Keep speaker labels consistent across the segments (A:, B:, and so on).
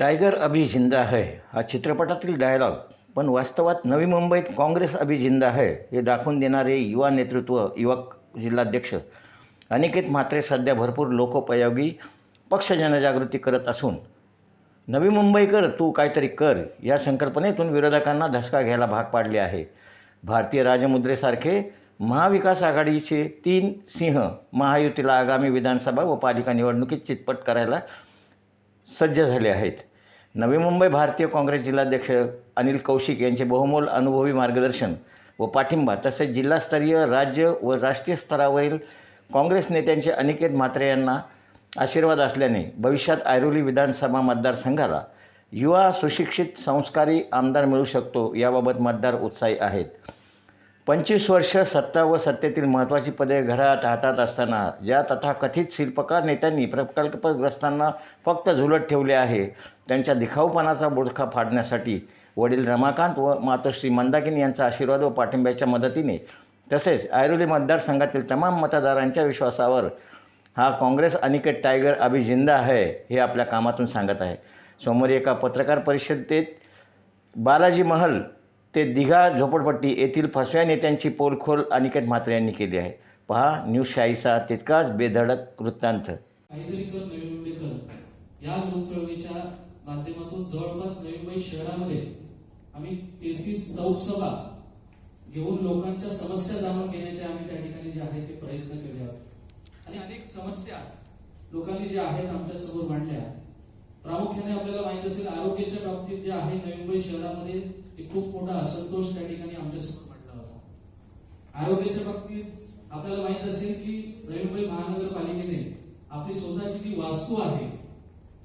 A: Tiger अभी जिंदा है हा चित्रपटातील डायलॉग. पण वास्तवात नवी मुंबईत काँग्रेस अभी जिंदा है हे दाखवून देणारे युवा नेतृत्व युवक जिल्हाध्यक्ष अनिकेत म्हात्रे सध्या भरपूर लोकोपयोगी पक्ष जनजागृती करत असून. नवी मुंबईकर तू काहीतरी कर या संकल्पनेतून विरोधकांना धसका घ्यायला भाग पाडले आहे. भारतीय राजमुद्रेसारखे महाविकास आघाडीचे तीन सिंह महायुतीला आगामी विधानसभा व पालिका निवडणुकीत चितपट करायला सज्ज झाले आहेत. नवी मुंबई भारतीय काँग्रेस जिल्हाध्यक्ष अनिल कौशिक यांचे बहुमोल अनुभवी मार्गदर्शन व पाठिंबा तसेच जिल्हास्तरीय राज्य व राष्ट्रीय स्तरावरील काँग्रेस नेत्यांचे अनिकेत म्हात्रे यांना आशीर्वाद असल्याने भविष्यात ऐरोली विधानसभा मतदारसंघाला युवा सुशिक्षित संस्कारी आमदार मिळू शकतो याबाबत मतदार उत्साही आहेत. पंचवीस वर्ष सत्ता व सत्तेतील महत्त्वाची पदे घरात हातात असताना ज्या तथाकथित शिल्पकार नेत्यांनी प्रकल्पग्रस्तांना फक्त झुलत ठेवले आहे त्यांच्या दिखाऊपणाचा बोडखा फाडण्यासाठी वडील रमाकांत व मातोश्री मंदाकिनी यांचा आशीर्वाद व पाठिंब्याच्या मदतीने तसेच ऐरोली मतदारसंघातील तमाम मतदारांच्या विश्वासावर हा काँग्रेस अनिकेत टायगर अभी जिंदा आहे हे आपल्या कामातून सांगत आहे. सोमवारी एका पत्रकार परिषदेत बालाजी महल ते दिघा झोपडपट्टी येथील फसव्या नेत्यांची पोलखोल अनिकेत म्हात्रे यांनी केली आहे. पहा न्यूज शाहीचा तितकाच बेधडक वृत्तांत.
B: काहीतरी कर नवी मुंबई कर. या लोकचळवळीच्या माध्यमातून जवळपास नवी मुंबई शहरामध्ये आम्ही तेहतीस चौकसभा घेऊन लोकांच्या समस्या जाणून घेण्याचे आम्ही त्या ठिकाणी जे आहे ते प्रयत्न केले आहेत. आणि अनेक समस्या लोकांनी ज्या आहेत आमच्यासमोर मांडल्या. प्रामुख्याने आपल्याला माहीत असेल आरोग्याच्या बाबतीत जे आहे नवी मुंबई शहरामध्ये एक खूप मोठा असंतोष त्या ठिकाणी आमच्यासमोर मांडला होता. आरोग्याच्या बाबतीत आपल्याला माहीत असेल की नवी मुंबई महानगरपालिकेने आपली स्वतःची जी वास्तू आहे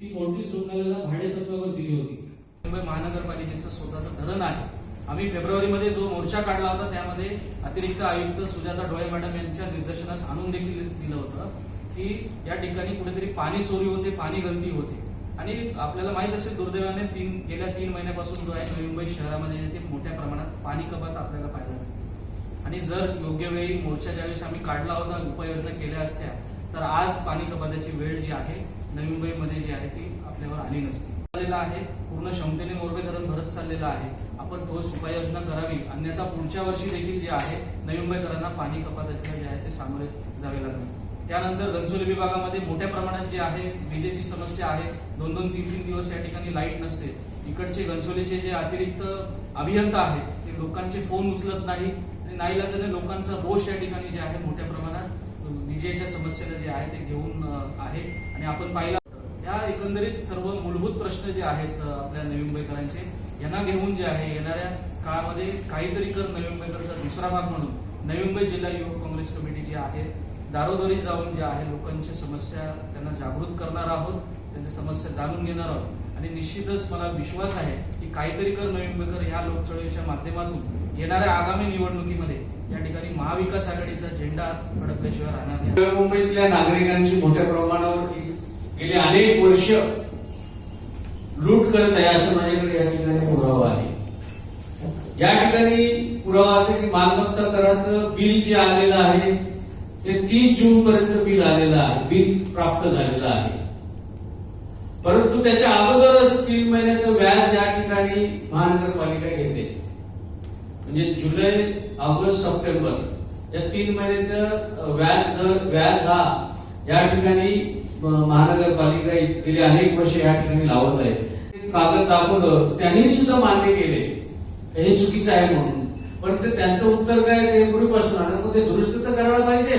B: ती फोर्टीस रुग्णालयाला भाडे तत्वावर दिली होती. मुंबई महानगरपालिकेचं स्वतःचं धरण आहे. आम्ही फेब्रुवारीमध्ये जो मोर्चा काढला होता त्यामध्ये अतिरिक्त आयुक्त सुजाता डोळे मॅडम यांच्या निर्देशनास आणून देखील दिलं होतं की या ठिकाणी कुठेतरी पाणी चोरी होते पाणी गलती होते. आणि आपल्याला माहीत असेल दुर्दैवाने तीन गेल्या तीन महिन्यापासून जो आहे नवी मुंबई शहरामध्ये ते मोठ्या प्रमाणात पाणी कपात आपल्याला पाहायला मिळते. आणि जर योग्य वेळी मोर्चा ज्यावेळेस आम्ही काढला होता उपाययोजना केल्या असत्या तर आज पाणी कपाताची वेळ जी आहे नवी मुंबईमध्ये जी आहे ती आपल्यावर आली नसती. झालेला आहे पूर्ण क्षमतेने मोरबे धरण भरत चाललेलं आहे. आपण ठोस उपाययोजना करावी अन्यथा पुढच्या वर्षी देखील जे आहे नवी मुंबईकरांना पाणी कपाताच्या जे आहे ते सामोरे जावे लागणार त्यानंतर घनसोली विभागामध्ये मोठ्या प्रमाणात जे आहे विजेची समस्या आहे. दोन दोन तीन तीन दिवस या ठिकाणी लाइट नसते. इकडचे घनसोलीचे जे अतिरिक्त अभियंता आहेत ते लोकांचे फोन उचलत नाही. आणि नाईलाजाने लोकांचा रोष या ठिकाणी जे आहे मोठ्या प्रमाणात विजेच्या समस्येला जे आहे ते घेऊन आहे. आणि आपण पाहिलं या एकंदरीत सर्व मूलभूत प्रश्न जे आहेत आपल्या नवी मुंबईकरांचे यांना घेऊन जे आहे येणाऱ्या काळामध्ये काहीतरी कर नवी मुंबईकरचा दुसरा भाग म्हणून नवी मुंबई जिल्हा युवक काँग्रेस कमिटी जी आहे दारोदारी जाऊन जे आहे लोकांची समस्या त्यांना जागृत करणार आहोत त्यांच्या समस्या जाणून घेणार आहोत. आणि निश्चितच मला विश्वास आहे की काहीतरी कर नवी या लोकचळवळीच्या माध्यमातून येणाऱ्या आगामी निवडणुकीमध्ये या ठिकाणी महाविकास आघाडीचा झेंडा फडकल्याशिवाय राहणार नाही.
C: मुंबईतल्या नागरिकांची मोठ्या प्रमाणावर गेली अनेक वर्ष लूट करत आहे असं माझ्याकडे या ठिकाणी पुरावा आहे. या ठिकाणी पुरावा असं की मालमत्ता कराचं बिल जे आलेलं आहे ते तीस जून पर्यंत बिल आलेलं आहे. बिल प्राप्त झालेलं आहे. परंतु त्याच्या अगोदरच तीन महिन्याचं व्याज या ठिकाणी महानगरपालिका घेते. म्हणजे जुलै ऑगस्ट सप्टेंबर या तीन महिन्याचं व्याज दर व्याज हा या ठिकाणी महानगरपालिका गेली अनेक वर्ष या ठिकाणी लावत आहे. कागद दाखवलं त्यांनी सुद्धा मान्य केले. हे चुकीचं आहे म्हणून. पण ते त्यांचं उत्तर काय ते पूर्वीपासून आलं. मग ते दुरुस्त तर करायला पाहिजे.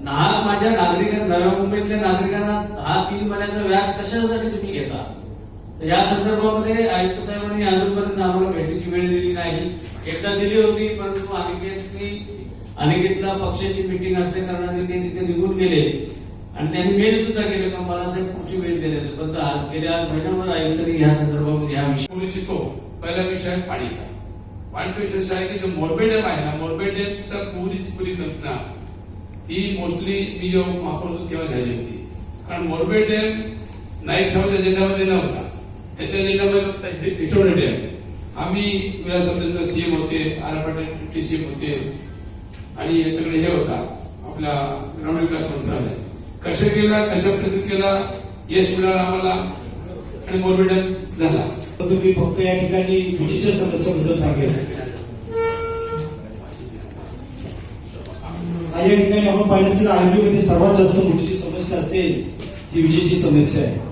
C: ना माझ्या नागरिकांना नव्या मुंबईतल्या नागरिकांना हा तीन महिन्याचा व्याज कशासाठी तुम्ही घेता? या संदर्भामध्ये आयुक्त साहेबांनी अजूनपर्यंत आम्हाला भेटीची वेळ दिली नाही. एकदा दिली होती परंतु अनिकेतनी अनिकेतला पक्षाची मिटिंग असल्या कारणाने ते तिथे निघून गेले. आणि त्यांनी मेल सुद्धा केले का मला साहेब पुढची वेळ दिली पण गेल्या महिन्याभर आयुक्तांनी या संदर्भामध्ये या विषयी
D: बोलू इच्छितो पहिला विषय पाणीचा पाणीचा विषय आहे की जो मोरबे डॅम आहे ना मोरबे डॅमचा पुरी कल्पना ही मोस्टली मी जेव्हा महापौर तेव्हा झाली होती. कारण मोरबे डॅम नाईक साहेबांच्या अजेंडामध्ये नव्हता. त्याच्या अजेंडामध्ये होता इटोडे डॅम आम्ही विलासराव सीएम होते आर पाटील टी सीएम होते. आणि याच्याकडे हे होता आपला ग्रामीण विकास मंत्रालय. कसं केला कशा पद्धतीने केला यश मिळालं आम्हाला आणि मोरबी डॅम झाला.
E: तुम्ही फक्त या ठिकाणी विजेच्या समस्येबद्दल सांगेल. या ठिकाणी आपण पाहिलं असेल आर्मीमध्ये सर्वात जास्त मोठीची समस्या असेल ती विजेची समस्या आहे.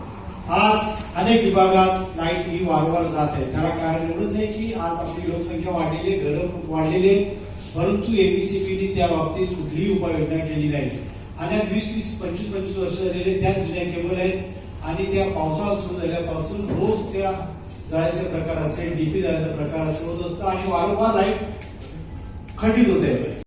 E: आज अनेक विभागात लाइट ही वारंवार जात आहे. त्याला कारण एवढंच आहे की आज आपली लोकसंख्या वाढलेली आहे घरं वाढलेली आहे परंतु एबीसीपीने त्या बाबतीत कुठलीही उपाययोजना केली नाही. आणि आज वीस वीस पंचवीस पंचवीस वर्ष झालेले त्याच जुन्या केबल आहेत. आणि त्या पावसाळा सुरू झाल्यापासून रोज त्या जायचे प्रकार असेल डीपी जायचा प्रकार शोध असतो आणि वारंवार लाइट खंडित होते.